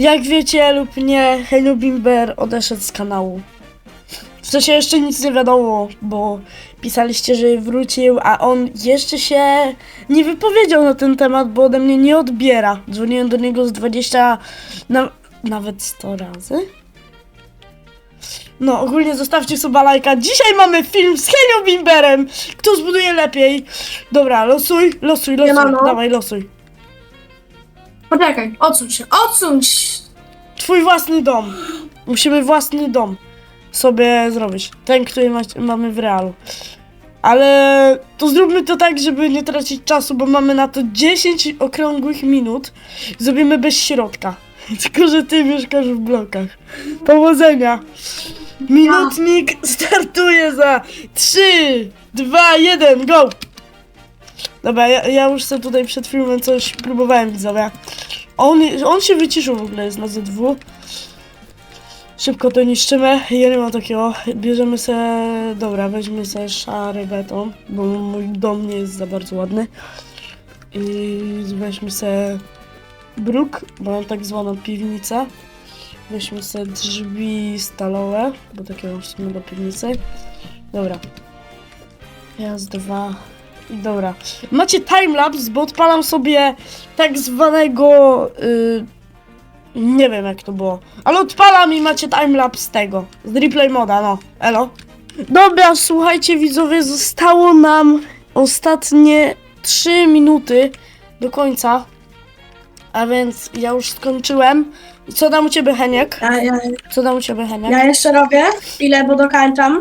Jak wiecie lub nie, Hello Bimber odeszedł z kanału. W sensie jeszcze nic nie wiadomo, bo pisaliście, że wrócił, a on jeszcze się nie wypowiedział na ten temat, bo ode mnie nie odbiera. Dzwoniłem do niego z 20, na, nawet 100 razy. No, ogólnie zostawcie suba lajka. Dzisiaj mamy film z Hello Bimberem. Kto zbuduje lepiej? Dobra, losuj, losuj, losuj. Siemano. Dawaj, losuj. Poczekaj, odsuń się, odsuń. Twój własny dom. Musimy własny dom sobie zrobić. Ten, który ma, mamy w realu. Ale to zróbmy to tak, żeby nie tracić czasu, bo mamy na to 10 okrągłych minut. Zrobimy bez środka. Tylko, że ty mieszkasz w blokach. Powodzenia. Minutnik startuje za 3, 2, 1, go! Dobra, ja, ja już sobie tutaj przed filmem coś próbowałem widzowie. On, on się wyciszył w ogóle, jest na ZW. Szybko to niszczymy. Ja nie mam takiego. Bierzemy se. Dobra, weźmy sobie szary beton, bo mój dom nie jest za bardzo ładny. I weźmy se bruk, bo mam tak zwaną piwnicę. Weźmy sobie drzwi stalowe, bo takie mam w sumie do piwnicy. Dobra. Raz, dwa. I dobra. Macie timelapse, bo odpalam sobie tak zwanego. y, nie wiem jak to było. Ale odpalam i macie timelapse tego. Z replay moda, no. Elo. Dobra, słuchajcie widzowie, zostało nam ostatnie 3 minuty do końca. A więc ja już skończyłem. I Co tam u ciebie, Heniek? Ja, ja, Co tam u ciebie, Heniek? ja jeszcze robię, ile, bo dokończam.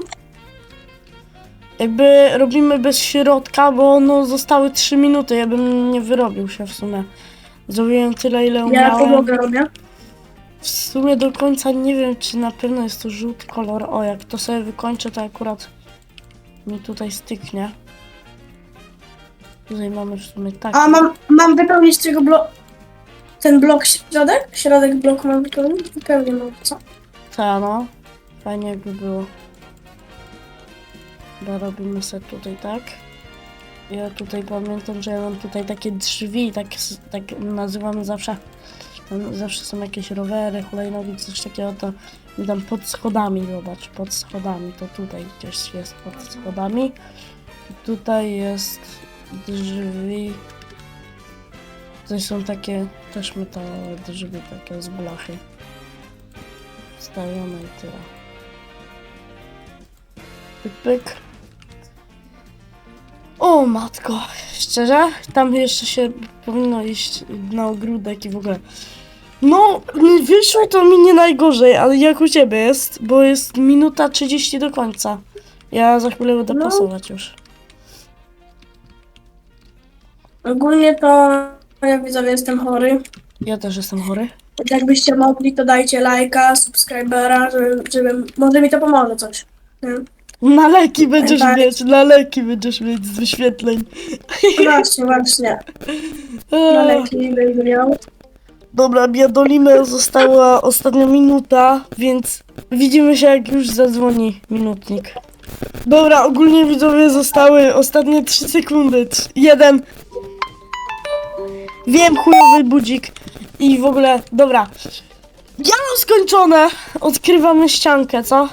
Jakby robimy bez środka, bo no zostały 3 minuty, ja bym nie wyrobił się w sumie. Zrobiłem tyle, ile Ja umiałem. pomogę robię. W sumie do końca nie wiem, czy na pewno jest to żółty kolor. O, jak to sobie wykończę, to akurat mi tutaj styknie. Tutaj mamy w sumie tak. A mam, mam wypełnić tego blok... Ten blok środek? Środek bloku mam wypełnić? Wypełnię mam, co? Ta, no. Fajnie jakby było. Bo robimy sobie tutaj tak. Ja tutaj pamiętam, że ja mam tutaj takie drzwi, tak, tak nazywamy zawsze. Tam zawsze są jakieś rowery, hulajnogi, coś takiego, to i tam pod schodami, zobacz, pod schodami, to tutaj gdzieś jest pod schodami. Tutaj jest drzwi. Tutaj są takie też metalowe drzwi, takie z blachy. Wstawione i tyle. Pyk, pyk. O matko, szczerze? Tam jeszcze się powinno iść na ogródek i w ogóle. No, wyszło to mi nie najgorzej, ale jak u ciebie jest? Bo jest minuta 30 do końca. Ja za chwilę będę No. pasować już. Ogólnie to ja widzowie jestem chory. Ja też jestem chory. Jakbyście mogli, to dajcie lajka, subskrybera, żeby, żeby może mi to pomoże coś. Nie? Na leki będziesz Tak. mieć, na leki będziesz mieć z wyświetleń. Właśnie, właśnie. Na Eee. leki będę miał. Dobra, biadolimy, została ostatnia minuta, więc widzimy się jak już zadzwoni minutnik. Dobra, ogólnie widzowie zostały ostatnie 3 sekundy. Trz- Jeden. Wiem, chujowy budzik. I w ogóle, dobra. Ja mam skończone. Odkrywamy ściankę, co?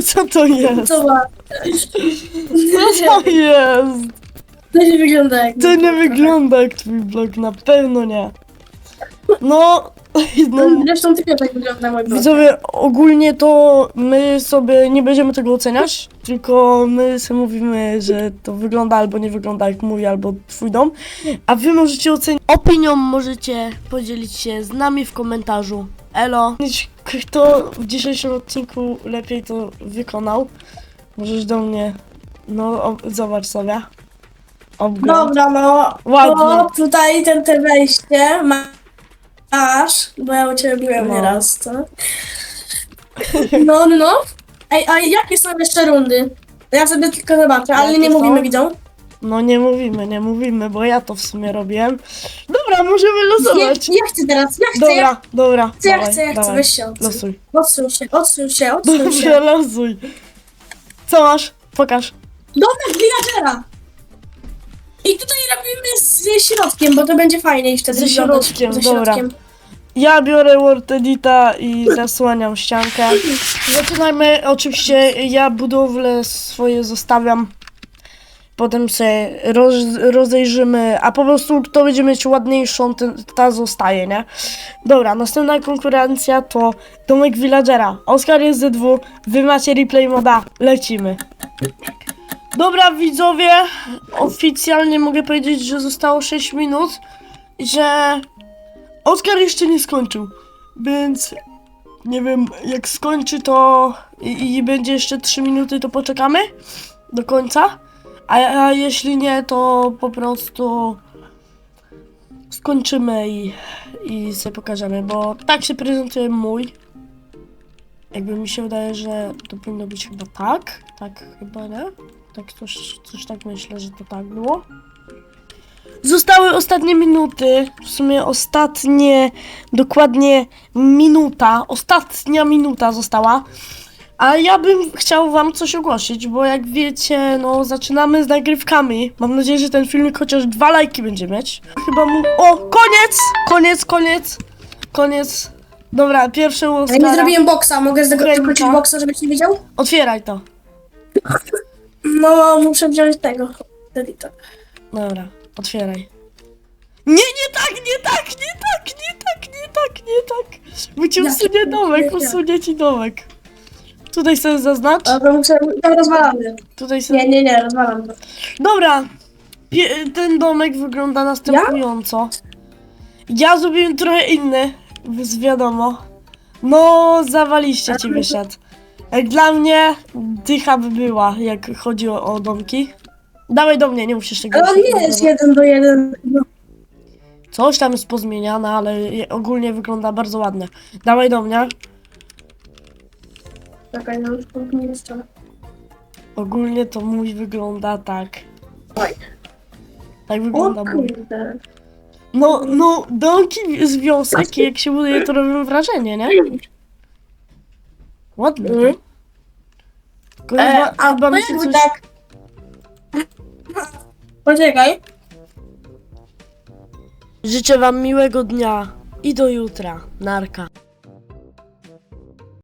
Co to jest? Co ma? Co to jest? To nie wygląda jak... To nie wygląda jak twój blog, na pewno nie. No, no Zresztą tylko tak wygląda mój blog. Widzowie, ogólnie to my sobie nie będziemy tego oceniać, tylko my sobie mówimy, że to wygląda albo nie wygląda jak mój, albo twój dom, a wy możecie ocenić. Opinią możecie podzielić się z nami w komentarzu. Elo. Kto w dzisiejszym odcinku lepiej to wykonał, możesz do mnie, no o, zobacz sobie. Obgląd. Dobra, no. Ładnie. To tutaj ten te wejście ma- masz, bo ja u ciebie byłem No. nieraz, co? No, no, no. Ej, a jakie są jeszcze rundy? Ja sobie tylko zobaczę, ale Jakie nie są? mówimy, widzą. No nie mówimy, nie mówimy, bo ja to w sumie robiłem. Dobra, możemy Ja, losować. ja chcę teraz, ja chcę, ja Dobra, dobra. chcę, ja dawaj, chcę, ja chcę, dawaj. weź się odsuń. Losuj. Odsuń się, odsuń się, odsuń Dobrze, się. losuj. Co masz? Pokaż. Dobra, villagera! I tutaj robimy ze środkiem, bo to będzie fajniej wtedy Ze wyglądać. środkiem, dobra. Ja biorę Word Edita i zasłaniam ściankę. Zaczynajmy, oczywiście ja budowlę swoje zostawiam. Potem sobie roz, rozejrzymy, a po prostu kto będzie mieć ładniejszą, ten, ta zostaje, nie? Dobra, następna konkurencja to domek villagera. Oskar jest ze dwu, wy macie replay moda, lecimy. Dobra widzowie, oficjalnie mogę powiedzieć, że zostało 6 minut, że Oskar jeszcze nie skończył, więc nie wiem, jak skończy to i, i będzie jeszcze 3 minuty, to poczekamy do końca. A, a jeśli nie, to po prostu skończymy i, i sobie pokażemy, bo tak się prezentuje mój. Jakby mi się wydaje, że to powinno być chyba tak. Tak chyba, nie? Tak coś, coś tak myślę, że to tak było. Zostały ostatnie minuty, w sumie ostatnie, dokładnie minuta, ostatnia minuta została. A ja bym chciał wam coś ogłosić, bo jak wiecie, no zaczynamy z nagrywkami. Mam nadzieję, że ten filmik chociaż dwa lajki będzie mieć. Chyba mu... O, koniec! Koniec, koniec! Koniec. Dobra, pierwszy Ja Oscara. nie zrobiłem boksa, mogę z tego Kręta. boksa, żebyś nie wiedział? Otwieraj to. No, muszę wziąć tego. Edita. Dobra, otwieraj. Nie, nie tak, nie tak, nie tak, nie tak, nie tak, nie tak. Bo ci Ja usunie domek, nie usunie ci domek. Tutaj sobie zaznacz. Dobra, muszę... Tam rozwalamy. Tutaj sobie... Nie, nie, nie, rozwalam to. Dobra, Pie- ten domek wygląda następująco. Ja zrobiłem trochę inny, więc wiadomo. No, zawaliście ci wyszedł. Jak dla mnie, dycha by była, jak chodzi o, o domki. Dawaj do mnie, nie musisz tego... Ale on nie jest jeden do jeden. No. Coś tam jest pozmieniane, ale je- ogólnie wygląda bardzo ładnie. Dawaj do mnie. Czekaj, no już nie jeszcze. Ogólnie to mój wygląda tak. Oj. Tak O wygląda mój. kurde. No, no, domki z wiosek, jak się buduje, to robią wrażenie, nie? Ładnie. to. Mhm. Tylko E, a chyba mi się coś... tak... Poczekaj. Życzę wam miłego dnia i do jutra. Narka.